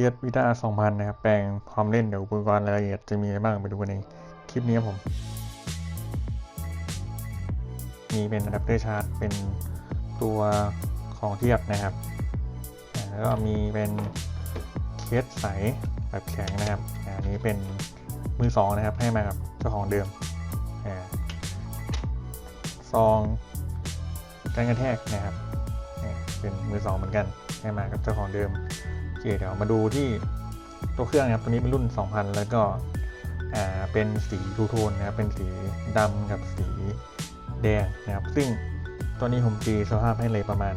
ทียวิต้า2000นะครับ แปลงความเล่นเดี๋ยวอุปกรณ์รายละเอียดจะมีอะไรบ้างไปดูกันในคลิปนี้ครับผม มีเป็นอะแดปเตอร์ชาร์จเป็นตัวของเทียบนะครับ แล้วก็มีเป็นเคสใสแบบแข็งนะครับ อันนี้เป็นมือสองนะครับ ให้มากับเจ้าของเดิมซองกันกระแทกนะครับ เป็นมือสองเหมือนกัน ให้มากับเจ้าของเดิม อเคเดี๋ยวมาดูที่ตัวเครื่องนะครับ ตัวนี้เป็นรุ่น 2000 แล้วก็อ่าเป็นสีทูโทนนะครับ เป็นสีดำกับสีแดงนะครับ ซึ่งตัวนี้ผมตีสภาพให้เลยประมาณ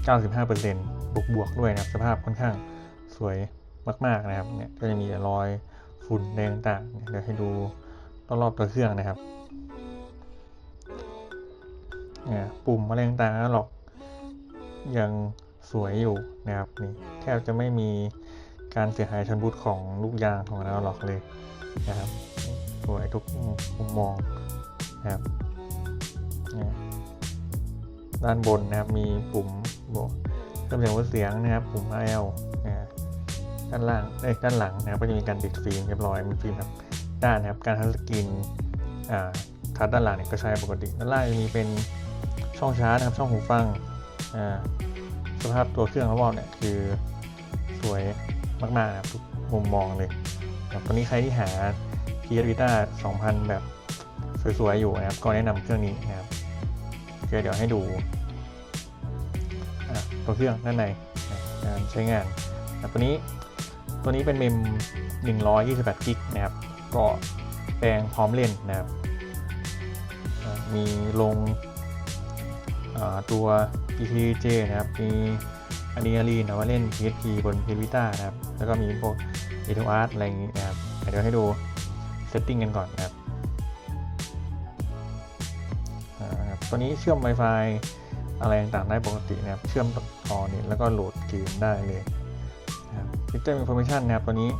95%บวกบวกด้วยนะครับ สภาพค่อนข้างสวยมาก ๆ นะครับ เนี่ยก็จะมีรอยฝุ่นแดงต่างเดี๋ยวให้ดูรอบๆตัวเครื่องนะครับเนี่ยปุ่มอะไรต่างๆหรอกยัง สวยอยู่นะครับนี่แทบจะไม่มีการเสียหายชนบุตของลูกยางของเราหรอกเลยนะครับสวยทุกมุมมองนะครับเนี่ยด้านบนนะครับมีปุ่มบอกเครื่องเสียงวัดเสียงนะครับปุ่ม IL นะด้านล่างเอ้ยด้านหลังนะครับก็จะมีการติดฟิล์มเรียบร้อยเป็นฟิล์มแบบด้านนะครับการทัชสกรีนอ่าทัชด้านหลังเนี่ยก็ใช้ปกติด้านล่างจะมีเป็นช่องชาร์จนะครับช่องหูฟังอ่า สภาพตัวเครื่องรอบๆเนี่ยคือสวยมากๆนะครับทุกมุมมองเลยครับตอนนี้ใครที่หา PS Vita 2000 แบบสวยๆอยู่นะครับ ก็แนะนำเครื่องนี้นะครับโอเคเดี๋ยวให้ดูตัวเครื่องด้านในการใช้งานนะครับตัวนี้ตัวนี้เป็นเมม 128 กิกนะครับ ก็แปลงพร้อมเล่นนะครับ มีลงตัว E.T.J. นะครับ มีอะดรีนาลีนเอาไว้เล่น PSP บน PS Vita นะครับ แล้วก็มีพวก a อ Art อะไรอย่างงี้นะครับ เดี๋ยวให้ดูเซตติ้งกันก่อนนะครับตัวนี้เชื่อม Wi-Fi อะไรต่างๆได้ปกตินะครับ เชื่อมต่อเน็ตแล้วก็โหลดเกมได้เลยนะครับ System Information นะครับ ตัวนี้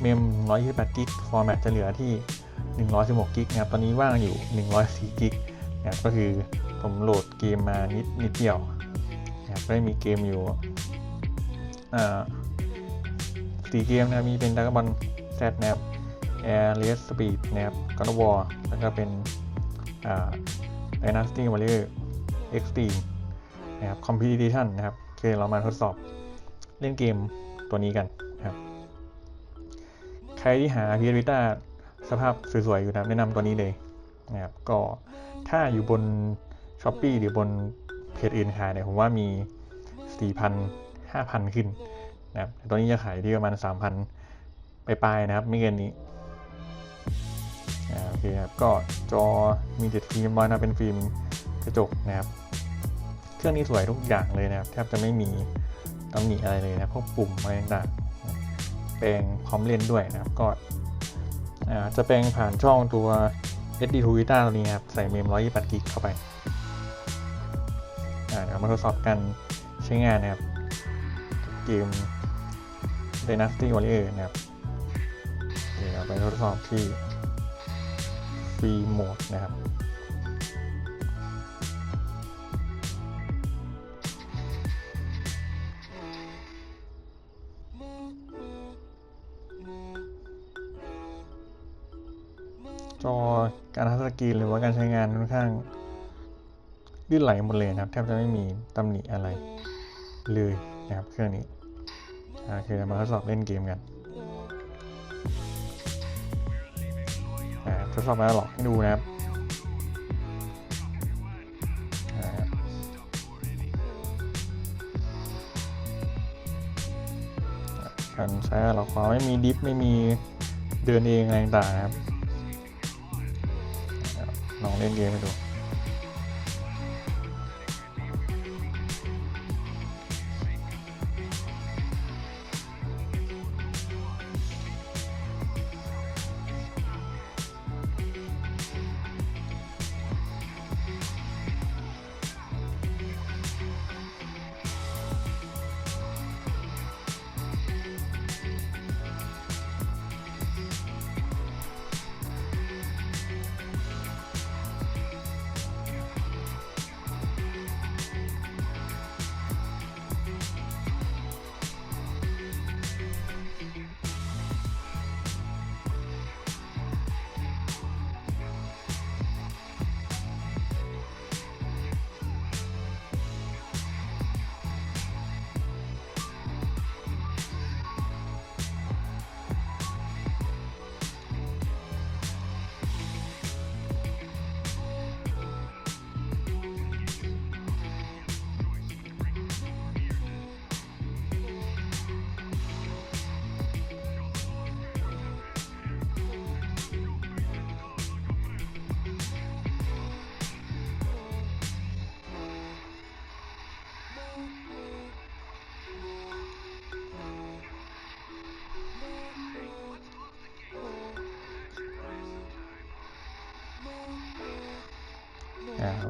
เมม128กิกฟอร์แมตจะเหลือที่ 116กิกนะครับ ตอนนี้ว่างอยู่ 104กิกนะครับ ก็คือ ผมโหลดเกมมานิดนิดเดียวนะครับก็ได้มีเกมอยู่อ่าสี่เกมนะครับมีเป็น Dragon Ball Z นะครับ Air Race Speed นะครับ God of War แล้วก็เป็นอ่า Dynasty Warrior Extreme นะครับ Competition นะครับโอเคเรามาทดสอบเล่นเกมตัวนี้กันนะครับใครที่หา PS Vita สภาพสวยๆอยู่นะแนะนำตัวนี้เลยนะครับก็ถ้าอยู่บน s h อ p e e หรือบนเพจอื่นขายเนี่ยผมว่ามี 4,000 5,000 ขึ้นนะครับต่ตัวนี้จะขายที่ประมาณ 3,000 ไปลายๆนะครับ ไม่เกินนี้อ่าโอเคครับ ก็จอมีติดฟิล์มร้อยนะเป็นฟิล์มกระจกนะครับ เครื่องนี้สวยทุกอย่างเลยนะครับ แทบจะไม่มีตำหนิอะไรเลยนะ พวกปุ่มอะไรต่างๆแปลงพร้อมเล่นด้วยนะครับ ก็อ่าจะแปลงผ่านช่องตัว SD t o Vita ตัวนี้ครับ ใส่เมม128กิกเข้าไป มาทดสอบกันใช้งานนะครับเกม Dynasty Warrior นะครับเดี๋ยวไปทดสอบที่ฟรีโหมดนะครับจอการทัชสกรีนหรือว่าการใช้งานค่อนข้าง ลื่นไหลหมดเลยนะครับแทบจะไม่มีตำหนิอะไรเลยนะครับเครื่องนี้โอเคเรามาทดสอบเล่นเกมกันทดสอบมาแล้วหรอกให้ดูนะครับการใช้หรอกความไม่มีดิฟไม่มีเดินเองอะไรต่างๆนะครับลองเล่นเกมให้ดู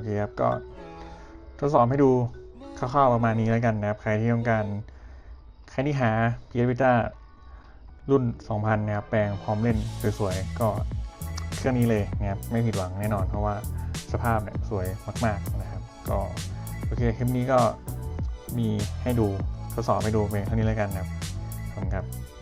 นะครับ ก็ทดสอบให้ดูคร่าวๆประมาณนี้แล้วกันนะครับ ใครที่ต้องการ ใครที่หา PS Vita รุ่น 2000 นะครับ แปลงพร้อมเล่นสวยๆ ก็เครื่องนี้เลยนะครับ ไม่ผิดหวังแน่นอน เพราะว่าสภาพเนี่ยสวยมากๆนะครับ ก็โอเค คลิปนี้ก็มีให้ดูทดสอบให้ดูเพียงเท่านี้แล้วกันนะครับขอบคุณครับ